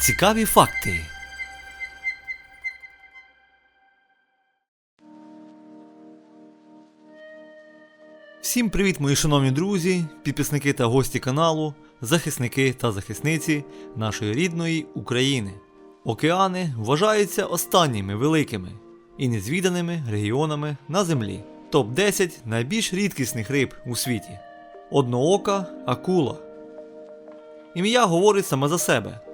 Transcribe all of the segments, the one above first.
Цікаві факти. Всім привіт, мої шановні друзі, підписники та гості каналу, захисники та захисниці нашої рідної України. Океани вважаються останніми великими і незвіданими регіонами на землі. Топ-10 найбільш рідкісних риб у світі. Одноока акула. Ім'я говорить саме за себе.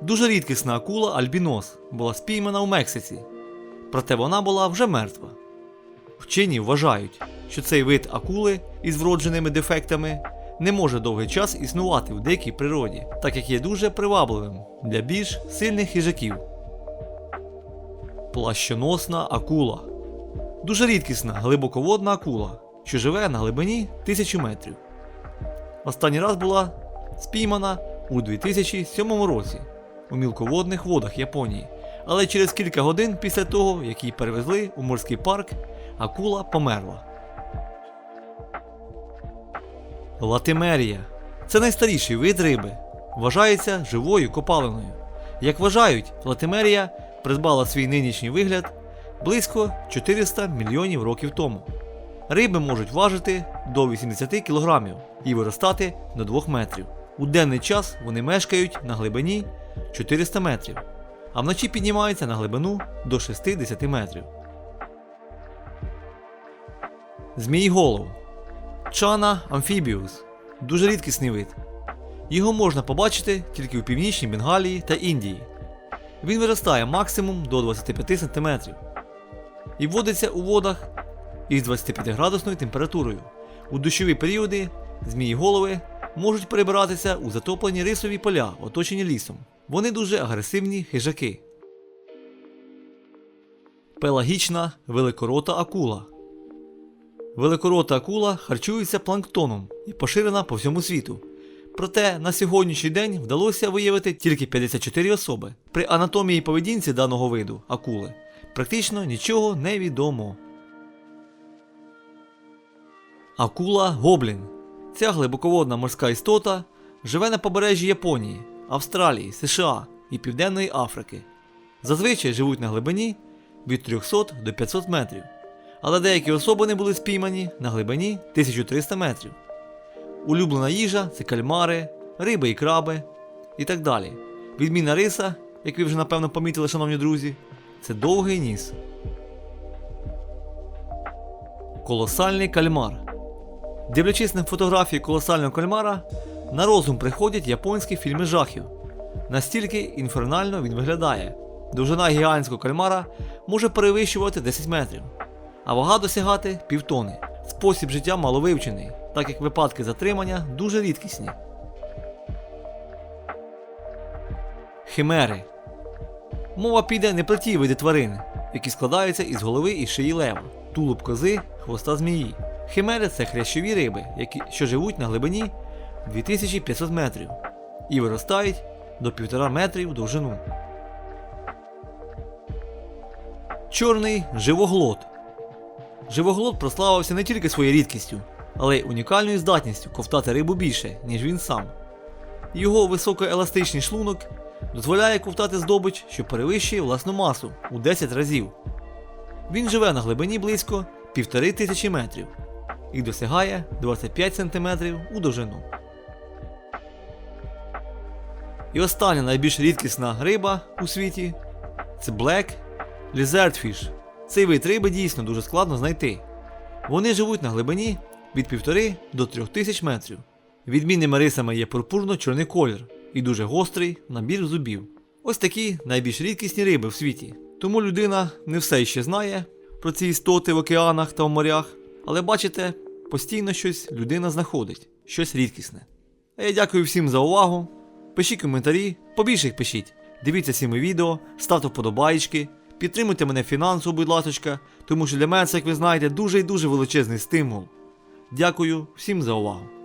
Дуже рідкісна акула альбінос була спіймана у Мексиці, проте вона була вже мертва. Вчені вважають, що цей вид акули із вродженими дефектами не може довгий час існувати в дикій природі, так як є дуже привабливим для більш сильних хижаків. Плащоносна акула дуже рідкісна глибоководна акула, що живе на глибині 1000 метрів. Останній раз була спіймана у 2007 році у мілководних водах Японії, але через кілька годин після того, як її перевезли у морський парк, акула померла. Латимерія це найстаріший вид риби. Вважається живою копалиною. Як вважають, латимерія придбала свій нинішній вигляд близько 400 мільйонів років тому. Риби можуть важити до 80 кг і виростати до 2 метрів. У денний час вони мешкають на глибині 400 метрів, а вночі піднімаються на глибину до 60 метрів. Зміїголов Чана амфібіус дуже рідкісний вид. Його можна побачити тільки у північній Бенгалії та Індії. Він виростає максимум до 25 см і вводиться у водах із 25 градусною температурою. У дощові періоди змії-голови можуть перебиратися у затоплені рисові поля, оточені лісом. Вони дуже агресивні хижаки. Пелагічна великорота акула. Великорота акула харчується планктоном і поширена по всьому світу. Проте на сьогоднішній день вдалося виявити тільки 54 особи. При анатомії поведінці даного виду акули практично нічого не відомо. Акула гоблін. Ця глибоководна морська істота живе на побережжі Японії, Австралії, США і Південної Африки. Зазвичай живуть на глибині від 300 до 500 метрів, але деякі особини були спіймані на глибині 1300 метрів. Улюблена їжа це кальмари, риби і краби і так далі. Відмінна риса, як ви вже напевно помітили, шановні друзі, це довгий ніс. Колосальний кальмар. Дивлячись на фотографії колосального кальмара, на розум приходять японські фільми жахів. Настільки інфернально він виглядає. Довжина гігантського кальмара може перевищувати 10 метрів, а вага досягати півтони. Спосіб життя маловивчений, так як випадки затримання дуже рідкісні. Химери. Мова піде не про ті види тварин, які складаються із голови і шиї лева, тулуб кози, хвоста змії. Химери це хрящові риби, які, що живуть на глибині 2500 метрів і виростають до 1,5 метрів довжину. Чорний живоглот. Живоглот прославився не тільки своєю рідкістю, але й унікальною здатністю ковтати рибу більше, ніж він сам. Його високоеластичний шлунок дозволяє ковтати здобич, що перевищує власну масу у 10 разів. Він живе на глибині близько 1500 метрів і досягає 25 см у довжину. І остання найбільш рідкісна риба у світі це Black Lizardfish. Цей вид риби дійсно дуже складно знайти. Вони живуть на глибині від 1,5 до 3000 метрів. Відмінними рисами є пурпурно-чорний колір і дуже гострий набір зубів. Ось такі найбільш рідкісні риби в світі. Тому людина не все ще знає про ці істоти в океанах та в морях, але бачите, постійно щось людина знаходить, щось рідкісне. А я дякую всім за увагу. Пишіть коментарі, побільше їх пишіть. Дивіться всі мої відео, ставте вподобайки, підтримуйте мене фінансово, будь ласка, тому що для мене це, як ви знаєте, дуже і дуже величезний стимул. Дякую всім за увагу.